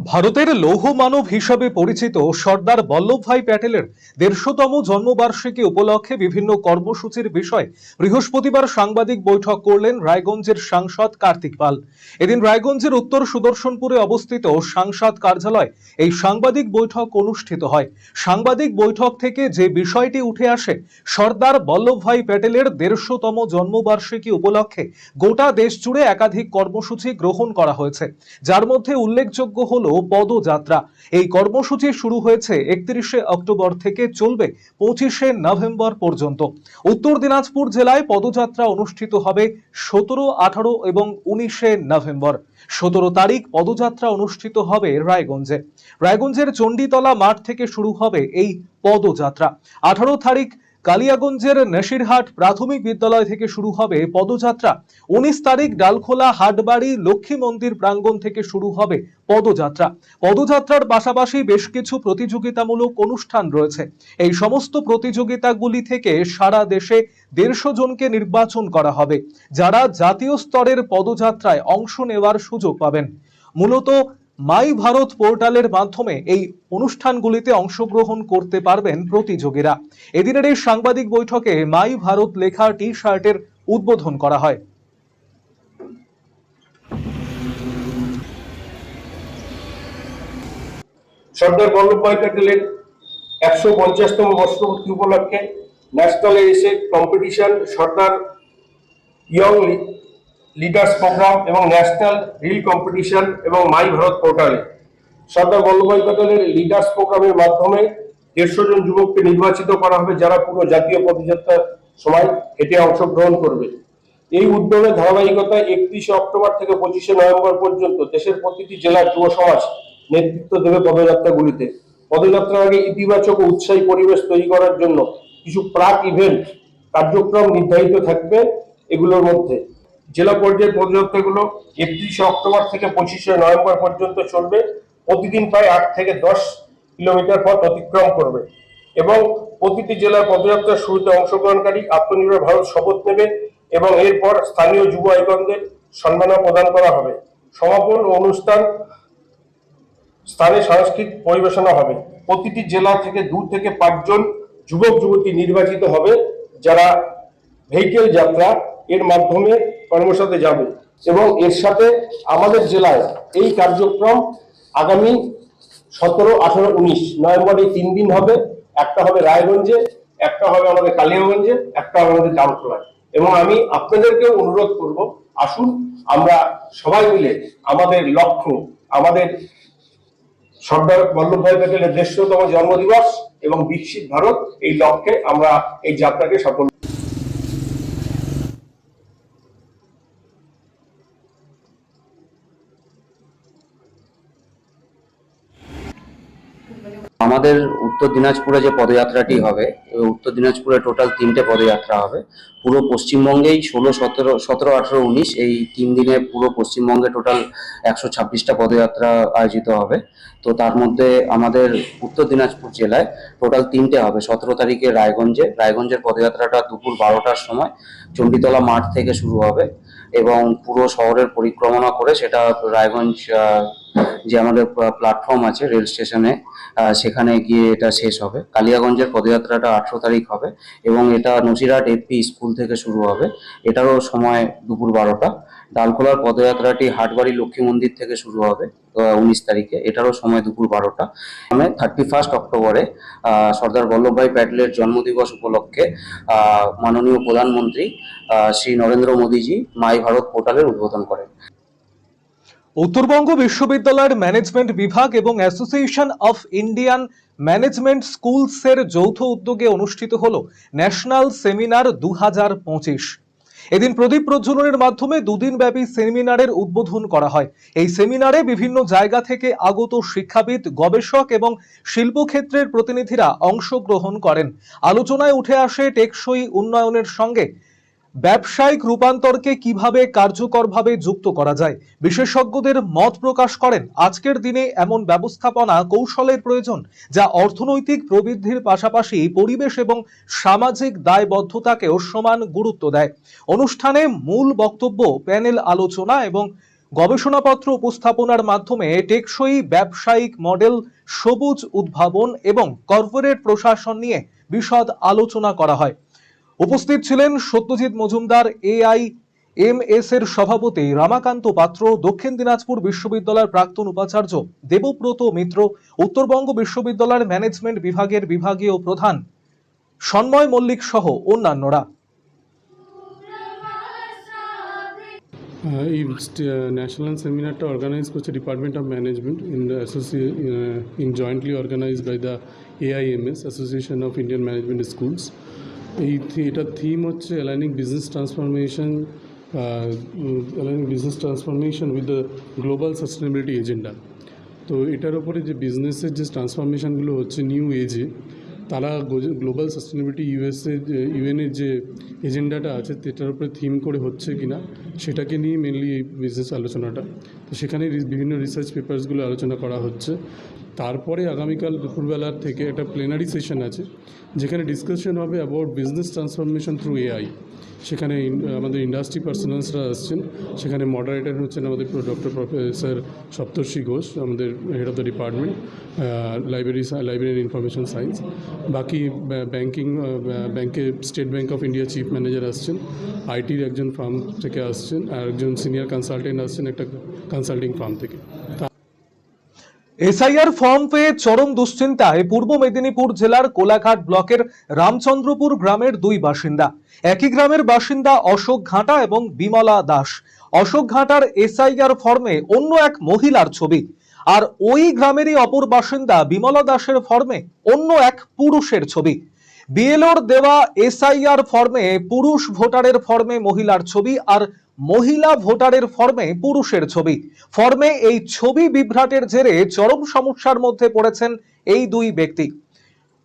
ভারতের লৌহ মানব হিসাবে পরিচিত সর্দার বল্লভভাই প্যাটেলের দেড়শোতম জন্মবার্ষিকী উপলক্ষে বিভিন্ন কর্মসূচির বিষয়ে বৃহস্পতিবার সাংবাদিক বৈঠক করলেন রায়গঞ্জের সাংসদ কার্তিক পাল। এদিন রায়গঞ্জের উত্তর সুদর্শনপুরে অবস্থিত সাংসদ কার্যালয় এই সাংবাদিক বৈঠক অনুষ্ঠিত হয়। সাংবাদিক বৈঠক থেকে যে বিষয়টি উঠে আসে, সর্দার বল্লভভাই প্যাটেলের দেড়শোতম জন্মবার্ষিকী উপলক্ষে গোটা দেশ জুড়ে একাধিক কর্মসূচি গ্রহণ করা হয়েছে। যার মধ্যে উল্লেখযোগ্য হল পদযাত্রা। এই কর্মসূচি শুরু হয়েছে একত্রিশে অক্টোবর থেকে চলবে পঁচিশে নভেম্বর পর্যন্ত। উত্তর দিনাজপুর জেলায় পদযাত্রা অনুষ্ঠিত হবে সতেরো, আঠারো এবং উনিশে নভেম্বর। সতেরো তারিখ পদযাত্রা অনুষ্ঠিত হবে রায়গঞ্জে। রায়গঞ্জের চণ্ডীতলা মাঠ থেকে শুরু হবে এই পদযাত্রা। আঠারো তারিখ কালিয়াগঞ্জের নেশিরহাট প্রাথমিক বিদ্যালয় থেকে শুরু হবে পদযাত্রা। উনিশ তারিখ ডালখোলা, হাটবাড়ি, লক্ষ্মী মন্দির প্রাঙ্গণ থেকে শুরু হবে পদযাত্রা। পদযাত্রার পাশাপাশি বেশ কিছু প্রতিযোগিতামূলক অনুষ্ঠান রয়েছে। এই সমস্ত প্রতিযোগিতাগুলি থেকে সারা দেশে দেড়শো জনকে নির্বাচন করা হবে, যারা জাতীয় স্তরের পদযাত্রায় অংশ নেওয়ার সুযোগ পাবেন। মূলত মাই ভারত পোর্টালের মাধ্যমে এই অনুষ্ঠানগুলিতে অংশগ্রহণ করতে পারবেন প্রতিযোগীরা। এদিনের এই সাংবাদিক বৈঠকে মাই ভারত লেখা টি শার্টের উদ্বোধন করা হয়। সর্দার বল্লভভাই প্যাটেলের একশো পঞ্চাশতম বর্ষপূর্তি উপলক্ষে national essay competition Sardar young leaders programme এবং ন্যাশনাল রিল কম্পিটিশন এবং মাই ভারত পোর্টালে সর্দার বল্লভভাই প্যাটেলের লিডার্স প্রোগ্রামের মাধ্যমে দেড়শো জন যুবককে নির্বাচিত করা হবে যারা পুরো জাতীয় পদযাত্রার সময় এতে অংশগ্রহণ করবে। এই উদ্যোগের ধারাবাহিকতায় একত্রিশে অক্টোবর থেকে পঁচিশে নভেম্বর পর্যন্ত দেশের প্রতিটি জেলার যুব সমাজ নেতৃত্ব দেবে পদযাত্রাগুলিতে। পদযাত্রার আগে ইতিবাচক ও উৎসাহী পরিবেশ তৈরি করার জন্য কিছু প্রাক ইভেন্ট কার্যক্রম নির্ধারিত থাকবে এগুলোর মধ্যে। জেলা পর্যায়ের পদযাত্রাগুলো একত্রিশে অক্টোবর থেকে পঁচিশে নভেম্বর পর্যন্ত চলবে। প্রতিদিন প্রায় আট থেকে দশ কিলোমিটার পথ অতিক্রম করবে এবং প্রতিটি জেলার পদযাত্রার শুরুতে অংশগ্রহণকারী আত্মনির্ভর ভারত শপথ নেবে এবং এরপর স্থানীয় যুব আইকনদের সম্মাননা প্রদান করা হবে। সমাপন ও অনুষ্ঠান স্থানে সাংস্কৃতিক পরিবেশনা হবে। প্রতিটি জেলা থেকে দু থেকে পাঁচজন যুবক যুবতী নির্বাচিত হবে যারা ভেহিকেল যাত্রা এর মাধ্যমে কর্মসাথে যাবে। এবং এর সাথে আমাদের জেলায় এই কার্যক্রম আগামী সতেরো, আঠারো, উনিশ নভেম্বর এই তিন দিন হবে। একটা হবে রায়গঞ্জে, একটা হবে আমাদের কালিয়াগঞ্জে, একটা হবে আমাদের জামতলায়। এবং আমি আপনাদেরকেও অনুরোধ করব, আসুন আমরা সবাই মিলে আমাদের লক্ষ্য, আমাদের সর্দার বল্লভভাই প্যাটেলের দেড়শোতম জন্মদিবস এবং বিকশিত ভারত এই লক্ষ্যে আমরা এই যাত্রাকে সফল আমাদের উত্তর দিনাজপুরে যে পদযাত্রাটি হবে উত্তর দিনাজপুরে টোটাল তিনটে পদযাত্রা হবে। পুরো পশ্চিমবঙ্গেই ষোলো সতেরো সতেরো আঠেরো উনিশ এই তিন দিনে পুরো পশ্চিমবঙ্গে টোটাল একশো ছাব্বিশটা পদযাত্রা আয়োজিত হবে। তো তার মধ্যে আমাদের উত্তর দিনাজপুর জেলায় টোটাল তিনটে হবে। সতেরো তারিখে রায়গঞ্জে রায়গঞ্জের পদযাত্রাটা দুপুর বারোটার সময় চণ্ডীতলা মাঠ থেকে শুরু হবে এবং পুরো শহরের পরিক্রমা করে সেটা রায়গঞ্জ যে আমাদের প্ল্যাটফর্ম আছে রেল স্টেশনে সেখানে গিয়ে এটা শেষ হবে। কালিয়াগঞ্জের পদযাত্রাটা আঠেরো তারিখ হবে এবং এটা নসিরহাট এপি স্কুল থেকে শুরু হবে। এটারও সময় দুপুর বারোটা। ডালখোলার পদযাত্রাটি হাটবাড়ি লক্ষ্মী মন্দির থেকে শুরু হবে উনিশ তারিখে। এটারও সময় দুপুর বারোটা। মানে থার্টি ফার্স্ট অক্টোবরে সর্দার বল্লভভাই প্যাটেলের জন্মদিবস উপলক্ষে মাননীয় প্রধানমন্ত্রী শ্রী নরেন্দ্র মোদীজি মাই ভারত পোর্টালের উদ্বোধন করেন। উত্তরবঙ্গ বিশ্ববিদ্যালয়ের ম্যানেজমেন্ট বিভাগ এবং অ্যাসোসিয়েশন অফ ইন্ডিয়ান ম্যানেজমেন্ট স্কুলসের যৌথ উদ্যোগে অনুষ্ঠিত হল ন্যাশনাল সেমিনার দু এদিন প্রদীপ প্রজ্বলনের মাধ্যমে দুদিন ব্যাপী সেমিনারের উদ্বোধন করা হয়। এই সেমিনারে বিভিন্ন জায়গা থেকে আগত শিক্ষাবিদ, গবেষক এবং শিল্পক্ষেত্রের প্রতিনিধিরা অংশগ্রহণ করেন। আলোচনায় উঠে আসে টেকসই উন্নয়নের সঙ্গে ব্যবসায়িক রূপান্তরকে কীভাবে কার্যকরভাবে যুক্ত করা যায়? বিশেষজ্ঞদের মত প্রকাশ করেন, আজকের দিনে এমন ব্যবস্থাপনা কৌশলের প্রয়োজন যা অর্থনৈতিক প্রবৃদ্ধির পাশাপাশি পরিবেশ এবং সামাজিক দায়বদ্ধতাকেও সমান গুরুত্ব দেয়। অনুষ্ঠানে মূল বক্তব্য প্যানেল আলোচনা এবং গবেষণাপত্র উপস্থাপনার মাধ্যমে টেকসই ব্যবসায়িক মডেল, সবুজ উদ্ভাবন এবং কর্পোরেট প্রশাসন নিয়ে বিশদ আলোচনা করা হয়। উপস্থিত ছিলেন Satyajit Majumdar, A I M S সভাপতি রামাকান্ত পাত্র, দক্ষিণ দিনাজপুর বিশ্ববিদ্যালয়ের প্রাক্তন উপাচার্য দেবব্রত মিত্র, উত্তরবঙ্গ বিশ্ববিদ্যালয়ের ম্যানেজমেন্ট বিভাগের বিভাগীয় প্রধান সন্ময় মল্লিক সহ অন্যান্যরা। এই ন্যাশনাল সেমিনারটা অর্গানাইজ করছে department of management in in jointly organised by the AIMS association of Indian management schools এই এটার থিম হচ্ছে aligning business transformation aligning business transformation with the global sustainability agenda তো এটার ওপরে যে বিজনেসের যে ট্রান্সফরমেশানগুলো হচ্ছে নিউ এজে তারা গ্লোবাল সাস্টেনেবিলিটি ইউএসএ ইউএনের যে এজেন্ডাটা আছে, সেটার উপরে থিম করে হচ্ছে কিনা, সেটাকে নিয়ে মেনলি এই বিজনেস আলোচনাটা। তো সেখানে বিভিন্ন রিসার্চ পেপারসগুলো আলোচনা করা হচ্ছে। তারপরে আগামীকাল দুপুরবেলার থেকে একটা প্লেনারি সেশন আছে, যেখানে ডিসকাশন হবে about business transformation through AI সেখানে আমাদের ইন্ডাস্ট্রি পার্সোনালসরা আসছেন। সেখানে মডারেটর হচ্ছেন আমাদের ডক্টর প্রফেসর সপ্তর্ষি ঘোষ, আমাদের head of the department library library information science বাকি ব্যাংকিং ব্যাংকে State Bank of India chief manager আসছেন। আইটির একজন ফার্ম থেকে আসছেন আর একজন সিনিয়র কনসালটেন্ট আসছেন একটা কনসাল্টিং ফার্ম থেকে। এসআইআর ফর্ম পেয়ে চরম দুশ্চিন্তায় পূর্ব মেদিনীপুর জেলার কোলাঘাট ব্লকের রামচন্দ্রপুর গ্রামের দুই বাসিন্দা। একই গ্রামের বাসিন্দা অশোক ঘাটা এবং বিমলা দাস। অশোক ঘাটার এসআইআর ফর্মে অন্য এক মহিলার ছবি। আর ওই গ্রামেরই অপর বাসিন্দা বিমলা দাসের ফর্মে অন্য এক পুরুষের ছবি। বিএলওর দেওয়া এসআইআর ফর্মে পুরুষ ভোটারের ফর্মে মহিলার ছবি আর মহিলা ভোটারের ফর্মে পুরুষের ছবি। ফর্মে এই ছবি বিভ্রাটের জেরে চরম সমস্যার মধ্যে পড়েছেন এই দুই ব্যক্তি।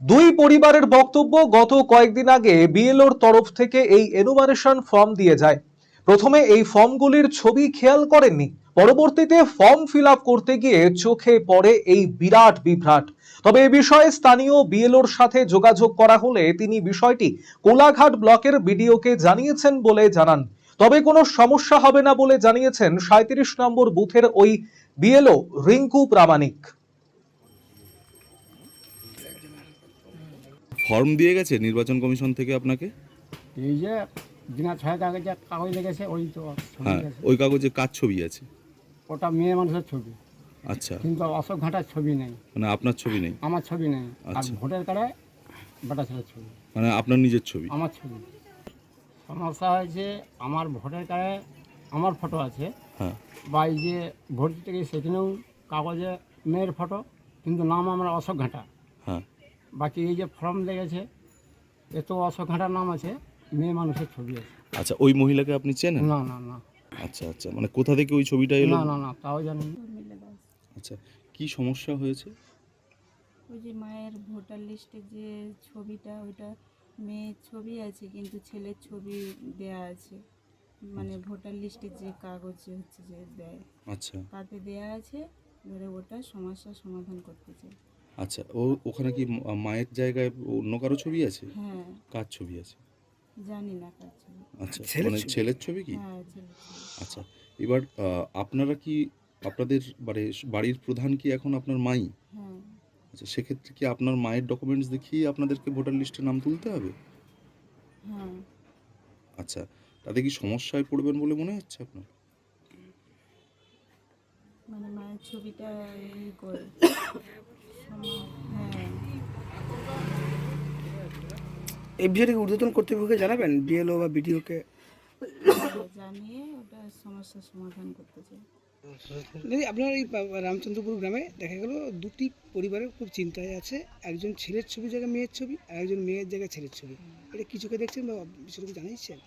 দুই পরিবারের বক্তব্য গত কয়েকদিন আগে বিএলওর তরফ থেকে এই এনুমারেশন ফর্ম দিয়ে যায়। প্রথমে এই ফর্মগুলির ছবি খেয়াল করেননি। পরবর্তীতে ফর্ম ফিল করতে গিয়ে চোখে পড়ে এই বিরাট বিভ্রাট। তবে এ বিষয়ে স্থানীয় বিএলওর সাথে যোগাযোগ করা হলে তিনি বিষয়টি কোলাঘাট ব্লকের বিডিওকে জানিয়েছেন বলে জানান। তবে কোনো সমস্যা হবে না বলে জানিয়েছেন সাঁত্রিশ নম্বর বুথের ওই বিএলও রিঙ্কু প্রামাণিক। ফর্ম দিয়ে গেছে নির্বাচন কমিশন থেকে আপনাকে? এই যে দিনা ছয়েক আগে যে কাগজ লেগেছে ওই তো ছবি হ্যাঁ লেগেছে। ওই কাগজে কার ছবি আছে? ওটা মেয়ে মানুষের ছবি। আচ্ছা। কিন্তু অশোক ঘাটার ছবি নেই। মানে আপনার ছবি নেই? আমার ছবি নেই। আর আচ্ছা। ভোটার কার্ডে বেটা ছেলের ছবি। মানে আপনার নিজের ছবি? আমার ছবি। সমস্যা হয়েছে আমার ভোটার কার্ডে আমার ফটো আছে। হ্যাঁ। বা এই যে ভোট দিতে গিয়ে সেখানেও কাগজে মেয়ের ফটো কিন্তু নাম আমার অশোক ঘাটা। হ্যাঁ। বাকি এই যে ফর্ম লেগেছে এত অশোক ঘাটার নাম আছে। মেয়ে মানুষের ছবি আছে। আচ্ছা ওই মহিলাকে আপনি চেনেন? না না না। আচ্ছা আচ্ছা মানে কোথা থেকে ওই ছবিটা এলো? না না না তাও জানি না। আচ্ছা কি সমস্যা হয়েছে? ওই যে মায়ের ভোটার লিস্টে যে ছবিটা ওইটা মেয়ের ছবি আছে কিন্তু ছেলের ছবি দেয়া আছে। মানে ভোটার লিস্টে যে কাগজ যে হচ্ছে যে দেয় আচ্ছা। তাতে দেয়া আছে ধরে ওটা সমস্যার সমাধান করতে চাই। আচ্ছা ও ওখানে কি মা- মায়ের জায়গায় অন্য কারও ছবি আছে? হ্যাঁ। কার ছবি আছে? জানি না কার ছবি। আচ্ছা মানে ছেলের ছবি কি? হ্যাঁ আচ্ছা এবার আহ, আপনারা কি আপনাদের মানে বাড়ির প্রধান কি এখন আপনার মাই? হ্যাঁ। আচ্ছা সেক্ষেত্রে কি আপনার মায়ের ডকুমেন্টস দেখিয়ে আপনাদেরকে ভোটার লিস্টে নাম তুলতে হবে? হ্যাঁ। আচ্ছা তাতে কি সমস্যায় পড়বেন বলে মনে হচ্ছে আপনার? মানে মায়ের ছবিটা করে হ্যাঁ। এই বিষয়টাকে ঊর্ধ্বতন কর্তৃপক্ষকে জানাবেন? বিএলও বা বিডিওকে জানিয়ে ওটা সমস্যার সমাধান করতে চাই। দিদি আপনার এই রামচন্দ্রপুর গ্রামে দেখা গেল দুটি পরিবারের খুব চিন্তায় আছে। একজন ছেলের ছবি জায়গায় মেয়ের ছবি আর একজন মেয়ের জায়গায় ছেলের ছবি। এটা কি চোখে দেখছেন বা বিষয়টাকে জানিয়েছেন?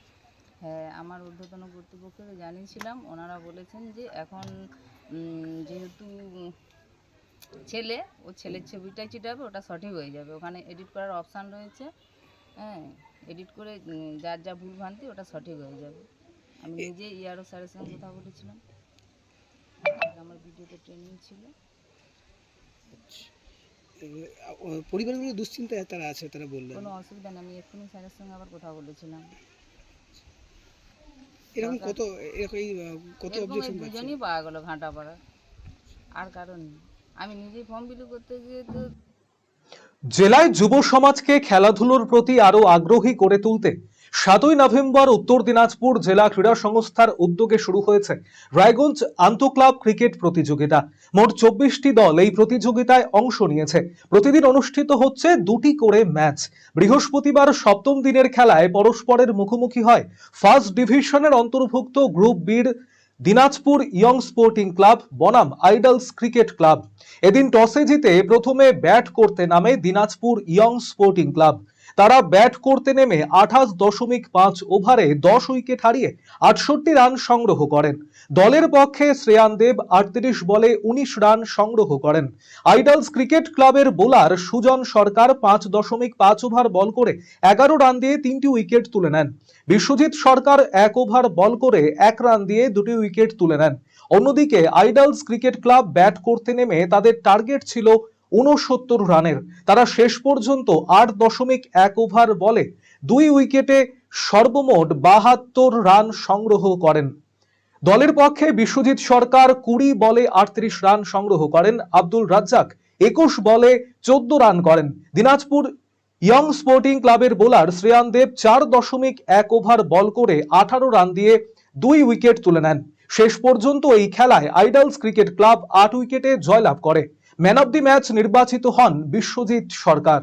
হ্যাঁ আমার ঊর্ধ্বতন কর্তৃপক্ষকে জানিয়েছিলাম। ওনারা বলেছেন যে এখন যেহেতু ছেলে ও ছেলের ছবিটাই চিটাবে ওটা সঠিক হয়ে যাবে। ওখানে এডিট করার অপশান রয়েছে। হ্যাঁ এডিট করে যার যা ভুল ভ্রান্তি ওটা সঠিক হয়ে যাবে। আমি নিজে ইয়ারও স্যারের সঙ্গে কথা বলেছিলাম। আমার ভিডিওতে ট্রেনিং ছিল। আহ, পরিবারগুলো দুশ্চিন্তায় তারা আছে তারা বললেন। কোনো অসুবিধা নেই আমি এক্ষুনি স্যারের সঙ্গে আবার কথা বলেছিলাম। এরকম কত এরকম কত অবজেকশন দুজনই পাওয়া গেল ঘাটা পাড়া আর কারণ। আমি নিজেই ফর্ম ফিল করতে গিয়ে তো জেলায় যুব সমাজকে খেলাধুলোর প্রতি আরও আগ্রহী করে তুলতে সাতই নভেম্বর উত্তর দিনাজপুর জেলা ক্রীড়া সংস্থার উদ্যোগে শুরু হয়েছে রায়গঞ্জ আন্তঃক্লাব ক্রিকেট প্রতিযোগিতা। মোট চব্বিশটি দল এই প্রতিযোগিতায় অংশ নিয়েছে। প্রতিদিন অনুষ্ঠিত হচ্ছে দুটি করে ম্যাচ। বৃহস্পতিবার সপ্তম দিনের খেলায় পরস্পরের মুখোমুখি হয় ফার্স্ট ডিভিশনের অন্তর্ভুক্ত গ্রুপ বির দিনাজপুর ইয়ং স্পোর্টিং ক্লাব, বনাম আইডলস ক্রিকেট ক্লাব। এদিন টসে জিতে প্রথমে ব্যাট করতে নামে দিনাজপুর ইয়ং স্পোর্টিং ক্লাব। তারা ব্যাট করতে নেমে আঠাশ দশমিক পাঁচ ওভারে দশ উইকেট হারিয়ে আটষট্টি রান সংগ্রহ করেন। দলের পক্ষে শ্রেয়ান দেব আটত্রিশ বলে উনিশ রান সংগ্রহ করেন। আইডলস ক্রিকেট ক্লাবের বোলার সুজন সরকার পাঁচ দশমিক পাঁচ ওভার বল করে এগারো রান দিয়ে তিনটি উইকেট তুলে নেন। বিশ্বজিৎ সরকার এক ওভার বল করে এক রান দিয়ে দুটি উইকেট তুলে নেন। অন্যদিকে আইডলস ক্রিকেট ক্লাব ব্যাট করতে নেমে তাদের টার্গেট ছিল উনসত্তর রানের। তারা শেষ পর্যন্ত আট দশমিক এক ওভার বলে দুই উইকেটে সর্বমোট বাহাত্তর রান সংগ্রহ করেন। দলের পক্ষে বিশ্বজিৎ সরকার কুড়ি বলে আটত্রিশ রান সংগ্রহ করেন। আব্দুল রাজ্জাক একুশ বলে চোদ্দ রান করেন। দিনাজপুর ইয়ং স্পোর্টিং ক্লাবের বোলার শ্রেয়ান দেব চার দশমিক এক ওভার বল করে আঠারো রান দিয়ে দুই উইকেট তুলে নেন। শেষ পর্যন্ত এই খেলায় আইডলস ক্রিকেট ক্লাব আট উইকেটে জয়লাভ করে। ম্যান অব দি ম্যাচ নির্বাচিত হন বিশ্বজিৎ সরকার।